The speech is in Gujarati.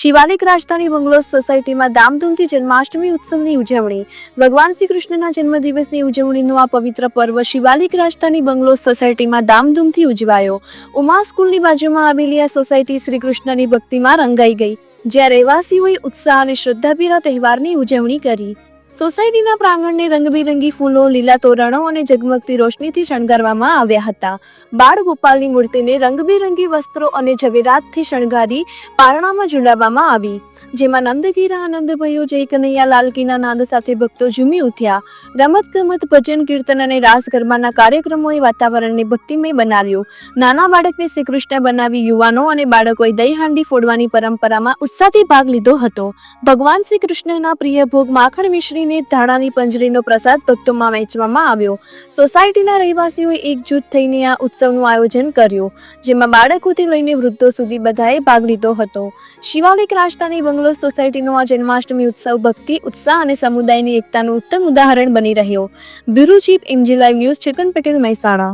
શિવાલિક રાજધાની બંગલોઝ સોસાયટીમાં ધામધૂમથી જન્માષ્ટમી ઉત્સવની ઉજવણી. ભગવાન શ્રી કૃષ્ણના જન્મદિવસની ઉજવણીનું આ પવિત્ર પર્વ શિવાલિક રાજધાની બંગલોઝ સોસાયટીમાં ધામધૂમથી ઉજવાયો. ઉમા સ્કૂલની બાજુમાં આવેલી આ સોસાયટી શ્રી કૃષ્ણની ભક્તિમાં રંગાઈ ગઈ. જ્યાં રહેવાસીઓએ ઉત્સાહ અને શ્રદ્ધાભીના તહેવારની ઉજવણી કરી. સોસાયટીના પ્રાંગણને રંગબેરંગી ફૂલો, લીલા તોરણો અને ઝગમગતી રોશનીથી શણગારવામાં આવ્યા હતા. બાળ ગોપાલની મૂર્તિને રંગબેરંગી વસ્ત્રો અને ઝવેરાતથી શણગારી પારણામાં ઝુલાવવામાં આવી. જેમાં નંદગીરા, આનંદભયો જય કનૈયા લાલકીના નાદ સાથે ભક્તો ઝૂમી ઉઠ્યા. રમત ગમત ભજન, કીર્તન અને રાસ ગરબાના કાર્યક્રમોએ વાતાવરણને ભક્તિમય બનાવ્યું. નાના બાળકને શ્રી કૃષ્ણ બનાવી યુવાનો અને બાળકોએ દહીં હાંડી ફોડવાની પરંપરામાં ઉત્સાહથી ભાગ લીધો હતો. ભગવાન શ્રી કૃષ્ણના પ્રિય ભોગ માખણ મિશ્રીને ધાણાની પંજરીનો પ્રસાદ ભક્તોમાં વહેંચવામાં આવ્યો. સોસાયટીના રહેવાસીઓએ એકજૂથ થઈને આ ઉત્સવનું આયોજન કર્યું, જેમાં બાળકોથી લઈને વૃદ્ધો સુધી બધાએ ભાગ લીધો હતો. શિવાલિક રાજધાની બંગલો સોસાયટીનો આ જન્માષ્ટમી ઉત્સવ ભક્તિ, ઉત્સાહ અને સમુદાયની એકતાનું ઉત્તમ ઉદાહરણ બની રહ્યો. Bureau chief MG live news Chhagan Patel Mehsana.